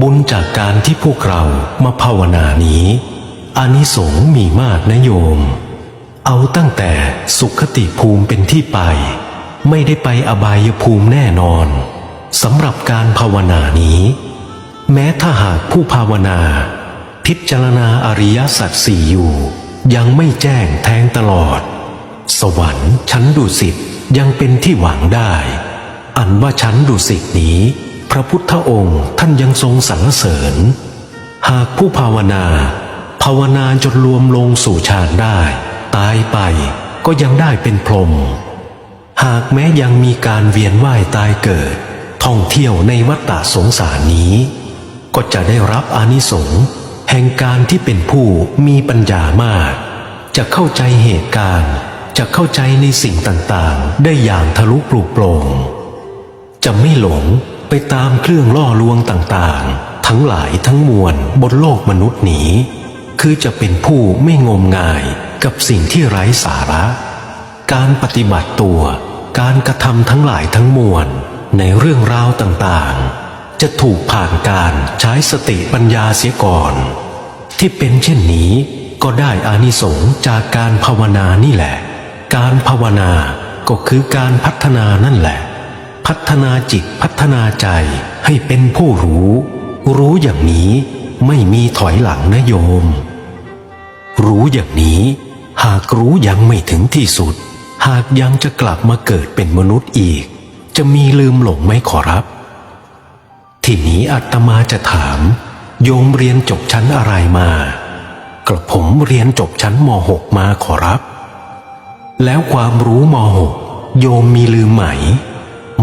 บุญจากการที่พวกเรามาภาวนานี้อานิสงส์มีมากนะโยม เอาตั้งแต่สุขติภูมิเป็นที่ไป ไม่ได้ไปอบายภูมิแน่นอนสำหรับการภาวนานี้ แม้ถ้าหากผู้ภาวนา พิจารณาอริยสัจสี่อยู่ ยังไม่แจ้งแทงตลอด สวรรค์ชั้นดุสิตยังเป็นที่หวังได้ อันว่าชั้นดุสิตนี้ ระพุทธองค์ท่านยังทรงสรรเสริญ หากผู้ภาวนา ภาวนาจนรวมลงสู่ฌานได้ ตายไปก็ยังได้เป็นพรหมหากแม้ยังมีการเวียนว่ายตายเกิด ท่องเที่ยวในวัฏฏะสงสารนี้ ก็จะได้รับอานิสงส์แห่งการที่เป็นผู้มีปัญญามาก จะเข้าใจเหตุการณ์ จะเข้าใจในสิ่งต่างๆ ได้อย่างทะลุปลุกโปร่งจะไม่หลง ไปตามเครื่องล่อลวงต่างๆ ทั้งหลายทั้งมวลบนโลกมนุษย์นี้ คือจะเป็นผู้ไม่งมงายกับสิ่งที่ไร้สาระ การปฏิบัติตัว การกระทำทั้งหลายทั้งมวลในเรื่องราวต่างๆ จะถูกผ่านการใช้สติปัญญาเสียก่อน ที่เป็นเช่นนี้ก็ได้อานิสงส์จากการภาวนานี่แหละ การภาวนาก็คือการพัฒนานั่นแหละ พัฒนาจิตพัฒนาใจให้เป็นผู้รู้ รู้อย่างนี้ไม่มีถอยหลังนะโยม รู้อย่างนี้ หากรู้ยังไม่ถึงที่สุด หากยังจะกลับมาเกิดเป็นมนุษย์อีก จะมีลืมหลงไหมขอรับ ทีนี้อาตมาจะถาม โยมเรียนจบชั้นอะไรมา กระผมเรียนจบชั้นม .6 มาขอรับ แล้วความรู้ม .6 โยมมีลืมไหม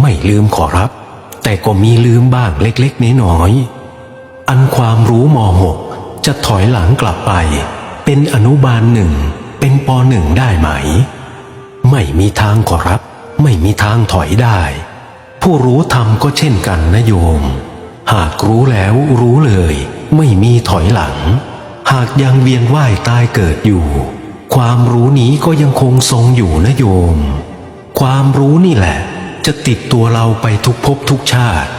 ไม่ลืมขอรับ แต่ก็มีลืมบ้างเล็กๆน้อยๆอันความรู้ม .6 จะถอยหลังกลับไป เป็นอนุบาลหนึ่ง เป็นปหนึ่งได้ไหม ไม่มีทางขอรับ ไม่มีทางถอยได้ ผู้รู้ธรรมก็เช่นกันนะโยม หากรู้แล้วรู้เลย ไม่มีถอยหลัง หากยังเวียนว่ายตายเกิดอยู่ ความรู้นี้ก็ยังคงทรงอยู่นะโยม ความรู้นี่แหละ จะติดตัวเราไปทุกภพทุกชาติ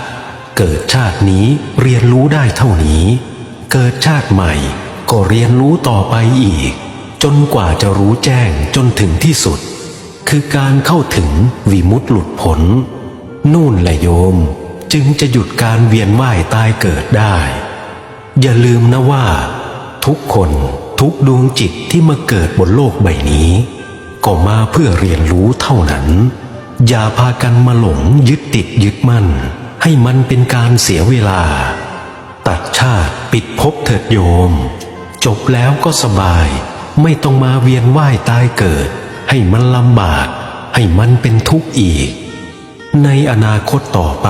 เกิดชาตินี้เรียนรู้ได้เท่านี้ เกิดชาติใหม่ก็เรียนรู้ต่อไปอีก จนกว่าจะรู้แจ้งจนถึงที่สุด คือการเข้าถึงวิมุตติหลุดพ้นนู่นแหละโยมจึงจะหยุดการเวียนว่ายตายเกิดได้ อย่าลืมนะว่า ทุกคนทุกดวงจิตที่มาเกิดบนโลกใบนี้ ก็มาเพื่อเรียนรู้เท่านั้น อย่าพากันมาหลงยึดติดยึดมั่น ให้มันเป็นการเสียเวลา ตัดชาติปิดภพเถิดโยม จบแล้วก็สบาย ไม่ต้องมาเวียนว่ายตายเกิด ให้มันลำบาก ให้มันเป็นทุกข์อีก ในอนาคตต่อไป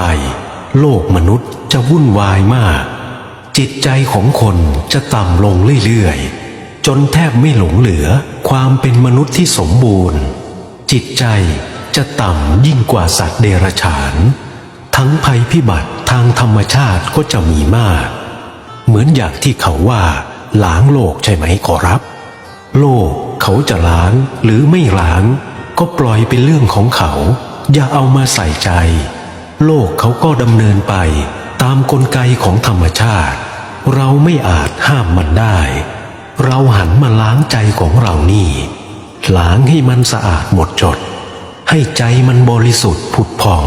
โลกมนุษย์จะวุ่นวายมาก จิตใจของคนจะต่ำลงเรื่อยๆ จนแทบไม่หลงเหลือความเป็นมนุษย์ที่สมบูรณ์ จิตใจ จะต่ำยิ่งกว่าสัตว์เดรัจฉาน ทั้งภัยพิบัติทางธรรมชาติก็จะมีมาก เหมือนอย่างที่เขาว่าล้างโลกใช่ไหมขอรับ โลกเขาจะล้างหรือไม่ล้าง ก็ปล่อยเป็นเรื่องของเขา อย่าเอามาใส่ใจ โลกเขาก็ดำเนินไปตามกลไกของธรรมชาติ เราไม่อาจห้ามมันได้ เราหันมาล้างใจของเรานี่ ล้างให้มันสะอาดหมดจด ให้ใจมันบริสุทธิ์ผุดผ่อง